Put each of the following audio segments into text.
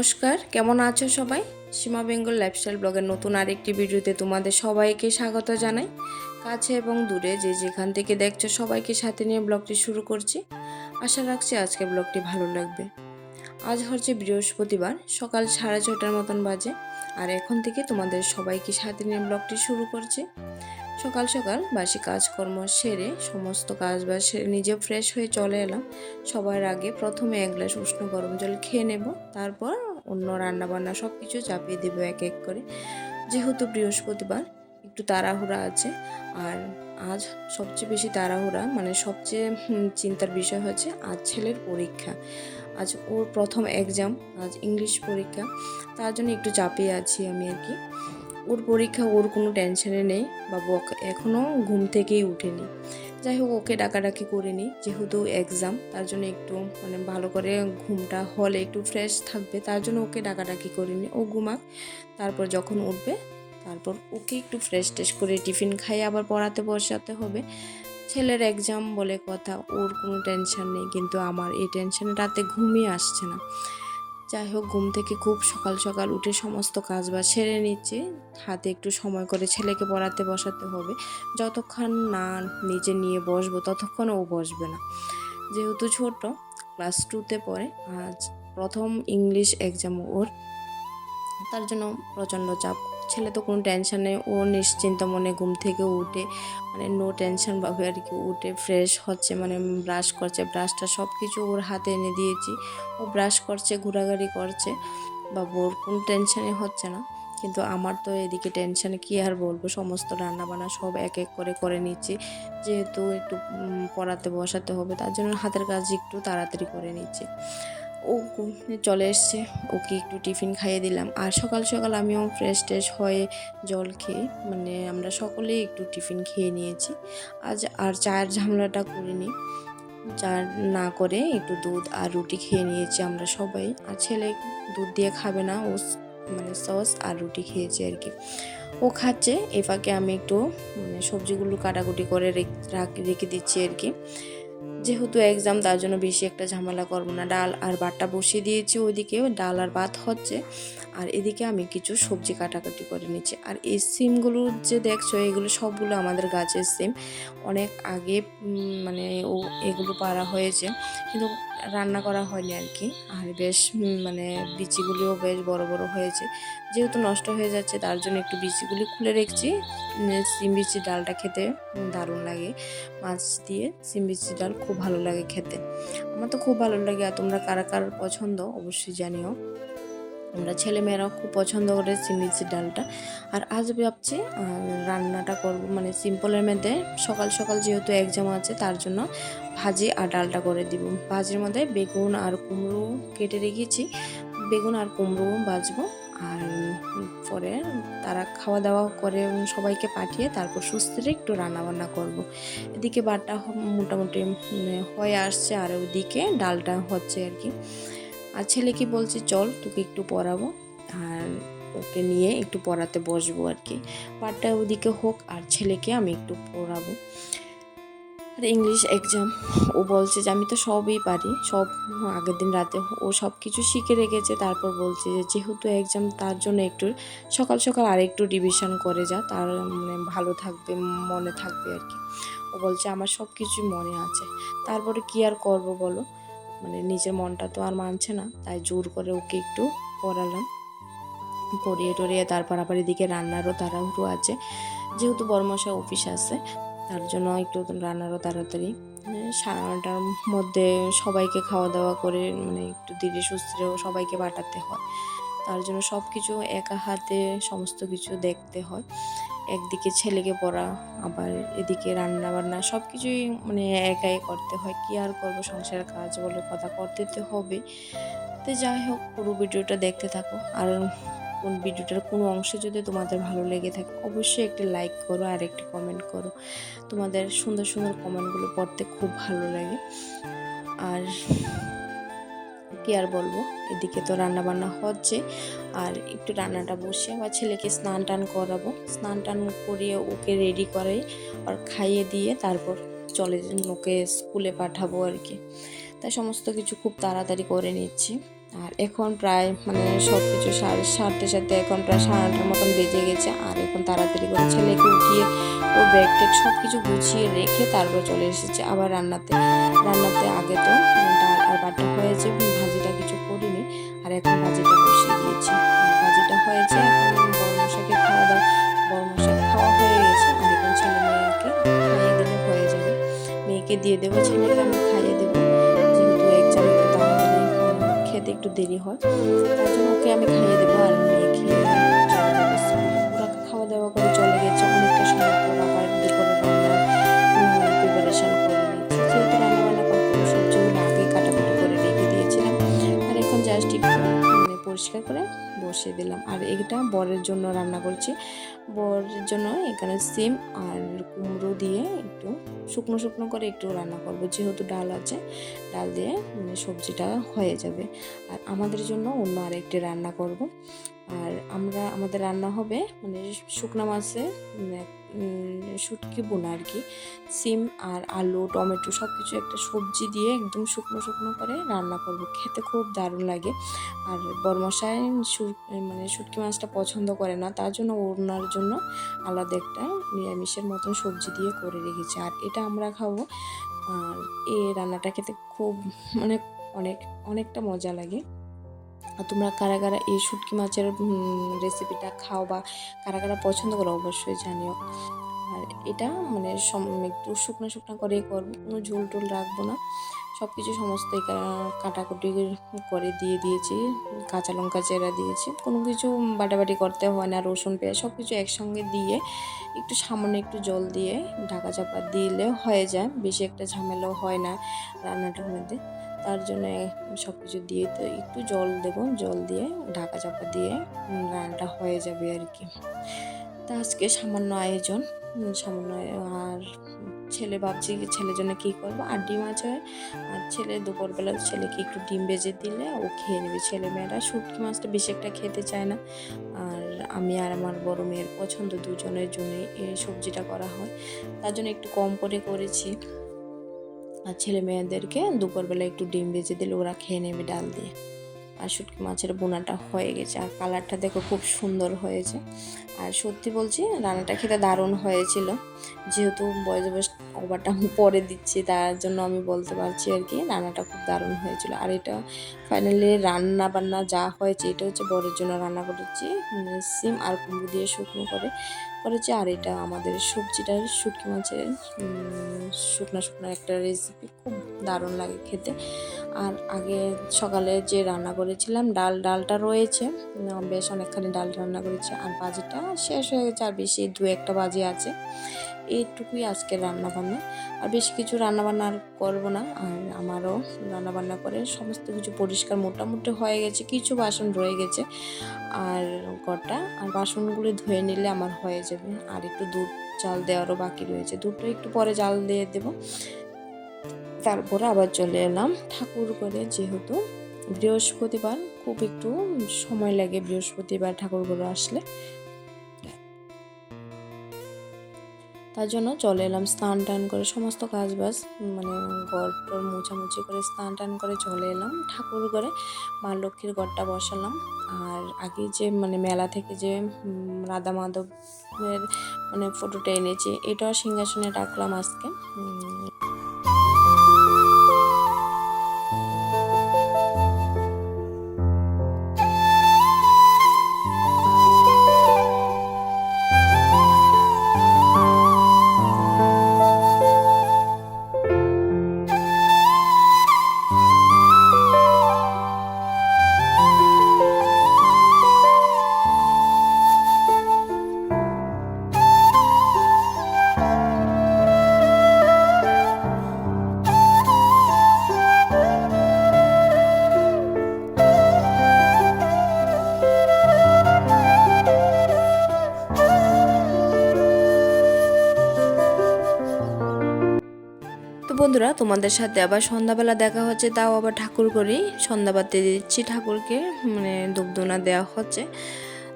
নমস্কার, কেমন আছো সবাই? সীমা বেঙ্গল লাইফস্টাইল ব্লগের নতুন আরেকটি ভিডিওতে তোমাদের সবাইকে স্বাগত জানাই। কাছে এবং দূরে যে যেখান থেকে দেখছ সবাইকে সাথে নিয়ে ব্লগটি শুরু করছি। আশা রাখছি আজকে ব্লগটি ভালো লাগবে। আজ হচ্ছে বৃহস্পতিবার, সকাল সাড়ে ছটার মতন বাজে, আর এখন থেকে তোমাদের সবাইকে সাথে নিয়ে ব্লগটি শুরু করছি। সকাল সকাল বাসি কাজকর্ম সেরে সমস্ত কাজ বাজ সেরে নিজে ফ্রেশ হয়ে চলে এলাম। সবার আগে প্রথমে এক গ্লাস উষ্ণ গরম জল খেয়ে নেব, তারপর অন্য রান্না বান্না সব কিছু চাপিয়ে দেবো এক এক করে। যেহেতু বৃহস্পতিবার, একটু তাড়াহুড়া আছে। আর আজ সবচেয়ে বেশি তাড়াহুড়া মানে সবচেয়ে চিন্তার বিষয় হচ্ছে আজ ছেলের পরীক্ষা। আজ ওর প্রথম এক্সাম আজ ইংলিশ পরীক্ষা। তার জন্য একটু চাপিয়ে আছি আমি আর কি। ওর পরীক্ষা, ওর কোনো টেনশনে নেই। বা ওকে- এখনও ঘুম থেকেই উঠেনি। যাই হোক ওকে ডাকাডাকি করিনি যেহেতু এক্সাম তার জন্য একটু মানে ভালো করে ঘুমটা হলে একটু ফ্রেশ থাকবে, তার জন্য ওকে ডাকাডাকি করিনি ও ঘুমাক, তারপর যখন উঠবে, তারপর ওকে একটু ফ্রেশ টেশ করে টিফিন খাইয়ে আবার পড়াতে বসাতে হবে। ছেলের এক্সাম বলে কথা, ওর কোনো টেনশন নেই। কিন্তু আমার এই টেনশনে রাতে ঘুমই আসছে না। যাই হোক, ঘুম থেকে খুব সকাল সকাল উঠে সমস্ত কাজ বা সেরে নিচ্ছি। হাতে একটু সময় করে ছেলেকে পড়াতে বসাতে হবে। যতক্ষণ না নিজে নিয়ে বসবো ততক্ষণ ও বসবে না। যেহেতু ছোট, ক্লাস টুতে পড়ে, আজ প্রথম ইংলিশ এক্সাম ওর। তার জন্য প্রচণ্ড চাপ। ছেলে তো কোনো টেনশন নেই, ও নিশ্চিন্ত মনে ঘুম থেকে উঠে মানে নো টেনশন ভাবে আর কি উঠে ফ্রেশ হচ্ছে মানে ব্রাশ করছে ব্রাশটা সব কিছু ওর হাতে এনে দিয়েছি। ও ব্রাশ করছে, ঘোরাঘুরি করছে বা ওর কোনো টেনশনই হচ্ছে না, কিন্তু আমার তো এদিকে টেনশন কি আর বলব, সমস্ত রান্নাবান্না সব এক এক করে করে নিচ্ছি, যেহেতু একটু পড়াতে বসাতে হবে, তার জন্য হাতের কাজ একটু তাড়াতাড়ি করে নিচ্ছি। ও চলে এসছে। ওকে একটু টিফিন খাইয়ে দিলাম। আর সকাল সকাল আমিও ফ্রেশ ট্রেশ হয়ে জল খেয়ে মানে আমরা সকলেই একটু টিফিন খেয়ে নিয়েছি। আজ আর চায়ের ঝামেলাটা করিনি। চা না করে একটু দুধ আর রুটি খেয়ে নিয়েছি আমরা সবাই। আর ছেলে দুধ দিয়ে খাবে না, ও মানে সস আর রুটি খেয়েছে আর কি। ও খাচ্ছে, এ ফাঁকে আমি একটু মানে সবজিগুলো কাটাকুটি করে রেখে দিচ্ছি আর কি। যেহেতু এক্সাম তার জন্য বেশি একটা ঝামেলা করব না। ডাল আর ভাতটা বসিয়ে দিয়েছি ওইদিকে, ডাল আর ভাত হচ্ছে। আর এদিকে আমি কিছু সবজি কাটাকাটি করে নিচ্ছি। আর এই সিমগুলো যে দেখছ, এগুলো সবগুলো আমাদের গাছের সিম। অনেক আগে মানে ও, এগুলো পারা হয়েছে। কিন্তু রান্না করা হয়নি আর কি। আর বেশ মানে বিচিগুলিও বেশ বড় বড় হয়েছে। যেহেতু নষ্ট হয়ে যাচ্ছে, তার জন্য একটু বিচিগুলি খুলে রেখেছি। সিম বিচি ডালটা খেতে দারুণ লাগে। মাছ দিয়ে সিম বিচি ডাল খুব ভালো লাগে খেতে। আমার তো খুব ভালো লাগে আর তোমরা কারা কার পছন্দ অবশ্যই জানিও। আমরা ছেলেমেয়েরাও খুব পছন্দ করে সিম ডালটা। আর আজ ভাবছি রান্নাটা করব। মানে সিম্পলের মধ্যে সকাল সকাল যেহেতু এক্সাম আছে, তার জন্য ভাজি আর ডালটা করে দিব। ভাজির মধ্যে বেগুন আর কুমড়ো কেটে রেখেছি। বেগুন আর কুমড়ো ভাজবো। আর পরে তারা খাওয়া দাওয়া করে সবাইকে পাঠিয়ে তারপর সুস্থিরে একটু রান্না বান্না করব। এদিকে বাটা মোটামুটি হয়ে আসছে আর ওদিকে ডালটা হচ্ছে আর কি। আর ছেলেকে বলছি, চল তোকে একটু পড়াবো আর ওকে নিয়ে একটু পড়াতে বসবো আর কি। পাঠটা ওদিকে হোক আর ছেলেকে আমি একটু পড়াবো। ইংলিশ এক্সাম ও বলছে যে, আমি তো সবই পারি, সব আগের দিন রাতে ও সব কিছু শিখে রেখেছে, তারপর বলছে যে, যেহেতু এক্সাম তার জন্য একটু, সকাল সকাল আর একটু ডিভিশন করে যা, তার মানে ভালো থাকবে, মনে থাকবে আর কি। ও বলছে, আমার সব কিছুই মনে আছে, তারপরে কি আর করব বলো? মানে নিজের মনটা তো আর মানছে না, তাই জোর করে ওকে একটু পড়ালাম। পড়িয়ে টরিয়ে তারপর আবার এদিকে রান্নারও তাড়াহুড়ো আছে, যেহেতু বড়মশা অফিস আছে তার জন্য একটু রান্নারও তাড়াতাড়ি। মানে সাড়ে নটার মধ্যে সবাইকে খাওয়া দাওয়া করে মানে একটু ধীরে সুস্থিরেও সবাইকে পাঠাতে হয়। তার জন্য সব কিছু একা হাতে সমস্ত কিছু দেখতে হয়। একদিকে ছেলেকে পড়া, আবার এদিকে রান্না বান্না সব কিছুই মানে একাই করতে হয়। কি আর করব সংসারের কাজ বলে কথা করতে হবে তো যাই হোক, পুরো ভিডিওটা দেখতে থাকো। আর কোন ভিডিওটার কোনো অংশে যদি তোমাদের ভালো লেগে থাকে, অবশ্যই একটি লাইক করো আর একটি কমেন্ট করো। তোমাদের সুন্দর সুন্দর কমেন্টগুলো পড়তে খুব ভালো লাগে। আর কি আর বলব, এদিকে তো রান্না বান্না হচ্ছে। আর একটু রান্নাটা বসে আমার ছেলেকে স্নান টান করাবো। স্নান টান করিয়ে ওকে রেডি করে আর খাইয়ে দিয়ে তারপর চলে ওকে স্কুলে পাঠাবো আর কি। তাই সমস্ত কিছু খুব তাড়াতাড়ি করে নিচ্ছি। আর এখন প্রায় মানে সব কিছু সারতে সারতে এখন প্রায় সাড়ে আটটার মতন বেজে গেছে। আর এখন তাড়াতাড়ি করে ছেলেকে উঠিয়ে ও ব্যাগ ট্যাগ সব কিছু গুছিয়ে রেখে তারপর চলে এসেছে আবার রান্নাতে। রান্নাতে আগে তো ডাল আর বাটা হয়েছে ভাজিটা কিছু করিনি। আর এখন ভাজিটা বসিয়ে দিয়েছি। ভাজিটা হয়েছে এখন বড় মশাকে খাওয়া দাওয়া বড় মশা খাওয়া হয়ে গেছে। আর এখন ছেলে মেয়েকে খাইয়ে দিলে হয়ে যাবে। মেয়েকে দিয়ে দেবো ছেলেকে আমি। খেতে একটু দেরি হয়। তার জন্য ওকে আমি খাইয়ে দেবো আর মেয়ে খেয়ে খাওয়া দাওয়া করে চলে গেছে। অনেকটা সময় করে করে রেখে দিয়েছিলাম। আর একটু মানে পরিষ্কার করে বসিয়ে দিলাম। আর এটা বরের জন্য রান্না করছি। বরের জন্য এখানে সিম আর কুমড়ো দিয়ে একটু শুকনো শুকনো করে একটু রান্না করব। যেহেতু ডাল আছে, ডাল দিয়ে সবজিটা হয়ে যাবে। আর আমাদের জন্য অন্য আরেকটি রান্না করব। আর আমরা, আমাদের রান্না হবে মানে শুকনো মাছে শুটকি বোনা আর কি। সিম আর আলু, টমেটো সব কিছু একটা সবজি দিয়ে একদম শুকনো শুকনো করে রান্না করব। খেতে খুব দারুণ লাগে। আর বরমশাই মানে শুটকি মাছটা পছন্দ করে না, তার জন্য ওনার জন্য আলাদা একটা নিরামিষের মতন সবজি দিয়ে করে রেখেছি। আর এটা আমরা খাব, আর এই রান্নাটা খেতে খুব মানে অনেক, অনেকটা মজা লাগে। তোমরা কারা কারা এই শুটকি মাছের রেসিপিটা খাও বা কারা কারা পছন্দ করো অবশ্যই জানিও। আর এটা মানে সম- একটু শুকনো শুকনো করে করব, কোনো ঝোল টোল রাখব না। সব কিছু সমস্ত কা- কাটাকুটি করে দিয়ে দিয়েছি, কাঁচা লঙ্কা চেরা দিয়েছি। কোনো কিছু বাটাবাটি করতে হয় না, রসুন, পেঁয়াজ সব কিছু একসঙ্গে দিয়ে একটু সামান্য একটু জল দিয়ে ঢাকা চাপা দিলে হয়ে যায়, বেশি একটা ঝামেলাও হয় না রান্নাটার মধ্যে। তার জন্য সব কিছু দিয়ে তো একটু জল দেব, জল দিয়ে ঢাকা চাপা দিয়ে রান্নাটা হয়ে যাবে আর কি। তা আজকে সামান্য আয়োজন সামান্য আর ছেলে ভাবছি ছেলের জন্য কী করব? আর ডিম আছে আর ছেলে দুপুরবেলা ছেলেকে একটু ডিম বেজে দিলে ও খেয়ে নেবে। ছেলে মেয়েরা শুটকি মাছটা বেশি একটা খেতে চায় না। আর আমি আর আমার বড় মেয়ের পছন্দ দুজনের জন্য এই সবজিটা করা হয়। তার জন্য একটু কম করে করেছি। আর ছেলে মেয়েদেরকে দুপুরবেলা একটু ডিম ভেজে দিলে ওরা খেয়ে নেবে ডাল দিয়ে। আর শুটকি মাছের বোনাটা হয়ে গেছে। আর কালারটা দেখো খুব সুন্দর হয়েছে। আর সত্যি বলছি, রান্নাটা খেতে দারুণ হয়েছিল। যেহেতু বয়স বয়স ওভারটা আমি পরে দিচ্ছি, তার জন্য আমি বলতে পারছি আর কি, রান্নাটা খুব দারুণ হয়েছিল। আর এটা ফাইনালি রান্না বান্না যা হয়েছে, এটা হচ্ছে বরের জন্য রান্না করেছি। সিম আর কুমড়ো দিয়ে শুকনো করে করেছি। আর এটা আমাদের সবজিটা, শুটকি মাছের শুকনো শুকনো একটা রেসিপি খুব দারুণ লাগে খেতে। আর আগে সকালে যে রান্না করেছিলাম, ডাল, ডালটা রয়েছে। বেশ অনেকখানি ডাল রান্না করেছি। আর বাজিটা শেষ হয়ে গেছে, আর বেশি দু একটা বাজি আছে। এইটুকুই আজকে রান্না বান্না আর বেশি কিছু রান্না বান্না আর করব না। আর আমারও রান্না বান্না করে সমস্ত কিছু পরিষ্কার মোটামুটি হয়ে গেছে, কিছু বাসন রয়ে গেছে। আর কটা, আর বাসনগুলো ধুয়ে নিলে আমার হয়ে যাবে। আর একটু দুধ, চাল দেওয়ারও বাকি রয়েছে। দুধটা একটু পরে জাল দিয়ে দেব। তারপরে আবার চলে এলাম ঠাকুর করে যেহেতু বৃহস্পতিবার, খুব একটু সময় লাগে বৃহস্পতিবার ঠাকুর করে আসলে। তার জন্য চলে এলাম, স্নান টান করে সমস্ত কাজ বাস মানে টর মোছামুছি করে স্নান টান করে চলে এলাম। ঠাকুর ঘরে মা লক্ষ্মীর ঘরটা বসালাম। আর আগে যে মানে মেলা থেকে যে রাধা মাধবের মানে ফটোটা এনেছি এটাও সিংহাসনে রাখলাম আজকে। বন্ধুরা, তোমাদের সাথে আবার সন্ধ্যাবেলা দেখা হচ্ছে, তাও আবার ঠাকুর করি। সন্ধ্যাবাতি দিচ্ছি ঠাকুরকে মানে দুগ্ধনা দেওয়া হচ্ছে।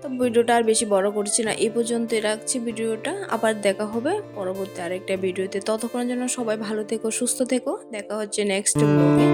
তো ভিডিওটা আর বেশি বড় করছি না, এই পর্যন্তই রাখছি ভিডিওটা। আবার দেখা হবে পরবর্তী আরেকটা ভিডিওতে। ততক্ষণের জন্য সবাই ভালো থেকো, সুস্থ থেকো। দেখা হচ্ছে নেক্সট ব্লগে